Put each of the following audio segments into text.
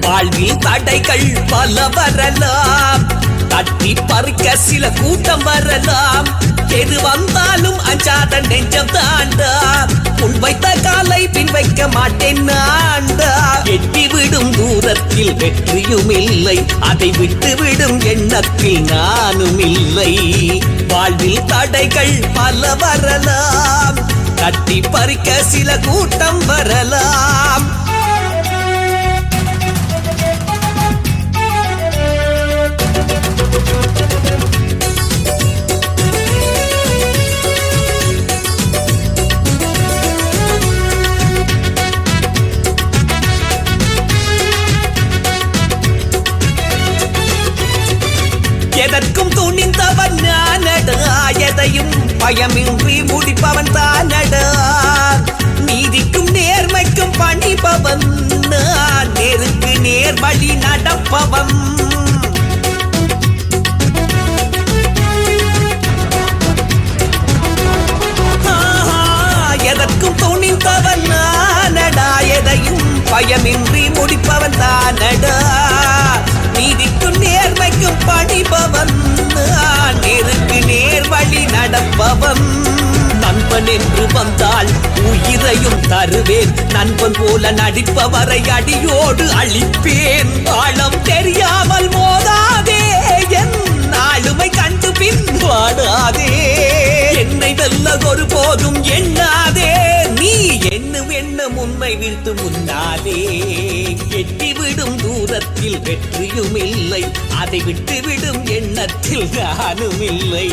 வாழ்வில் தடைகள் பல வரலாம். தட்டி பறிக்க சில கூட்டம் வரலாம். எது வந்தாலும் அஞ்சாத நெஞ்சம் தாண்டா. உன் வைத்த காலை பின் வைக்க மாட்டேன் நான். விடும் தூரத்தில் வெற்றியும் இல்லை அதை விட்டு விடும் எண்ணத்தில் நானும் இல்லை வாழ்வில் தடைகள் பல வரலாம். தட்டி பறிக்க சில கூட்டம் வரலாம். எதற்கும் துணிந்தவன் நானடா எதையும் பயமின்றி முடிப்பவன் தானடா. நீதிக்கும் நேர்மைக்கும் பணிபவன் நான் நேருக்கு நேர் வழி நடப்பவன். வந்தால் உயிரையும் தருவேன். நண்பன் போல நடிப்பவரை அடியோடு அழிப்பேன். ஆழம் தெரியாமல் மோதாதே என் ஆளுமை கண்டு பின் வாடாதே. என்னை வெல்ல ஒரு போதும் எண்ணாதே. நீ எண்ணும் எண்ணம் உண்மை வீழ்த்து முன்னாலே எட்டிவிடும் தூரத்தில் வெற்றியும் இல்லை. அதை விட்டுவிடும் எண்ணத்தில் நானும் இல்லை.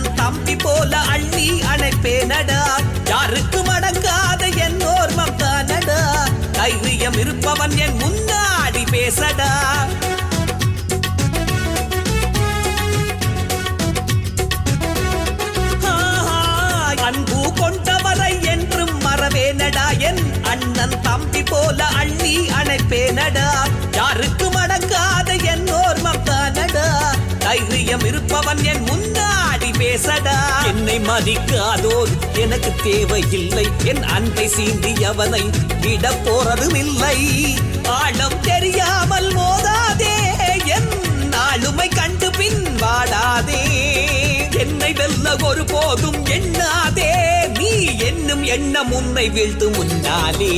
என் தம்பி போல அள்ளி அணைப்பேனடா யாருக்கு அடங்காத என் ஓர்மம் தானடா. தைரியம் இருப்பவன் என் முன்னாடி பேசடா. அன்பு கொண்டவரை என்றும் மறவேனடா. என் அண்ணன் தம்பி போல அள்ளி அணைப்பேனடா யாருக்கு மடங்காத என் ஓர்மம் தானடா. தைரியம் இருப்பவன் என் முன்னாடி பேசடா. என்னை மதிக்காதோர் எனக்கு தேவையில்லை. என் அன்பை சீண்டியவனை விட போறதும் இல்லை ஆழம் தெரியாமல் மோதாதே என் ஆளுமை கண்டு பின் வாடாதே என்னை வெல்ல ஒரு போதும் எண்ணாதே. நீ என்னும் எண்ணம் உன்னை வீழ்த்து முன்னாலே.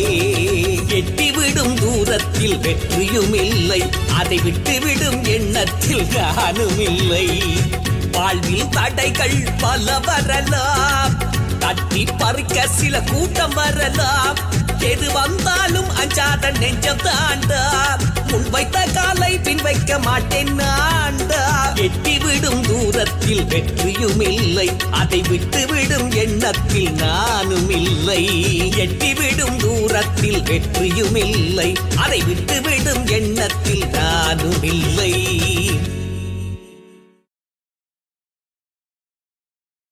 எட்டிவிடும் தூரத்தில் வெற்றியும் இல்லை அதை விட்டுவிடும் எண்ணத்தில் காணும் இல்லை வாழ்வில் தடைகள் பல வரலாம். தட்டி பறிக்க சில கூட்டம் வரலாம். எது வந்தாலும் அஞ்சாத நெஞ்சம் தாண்டா முன் வைத்த காலை பின் வைக்க மாட்டேன் நான்டா எட்டி விடும் தூரத்தில் வெற்றியும் இல்லை. அதை விட்டு விடும் எண்ணத்தில் நானும் இல்லை. எட்டி விடும் தூரத்தில் வெற்றியும் இல்லை. அதை விட்டு விடும் எண்ணத்தில் நானும் இல்லை.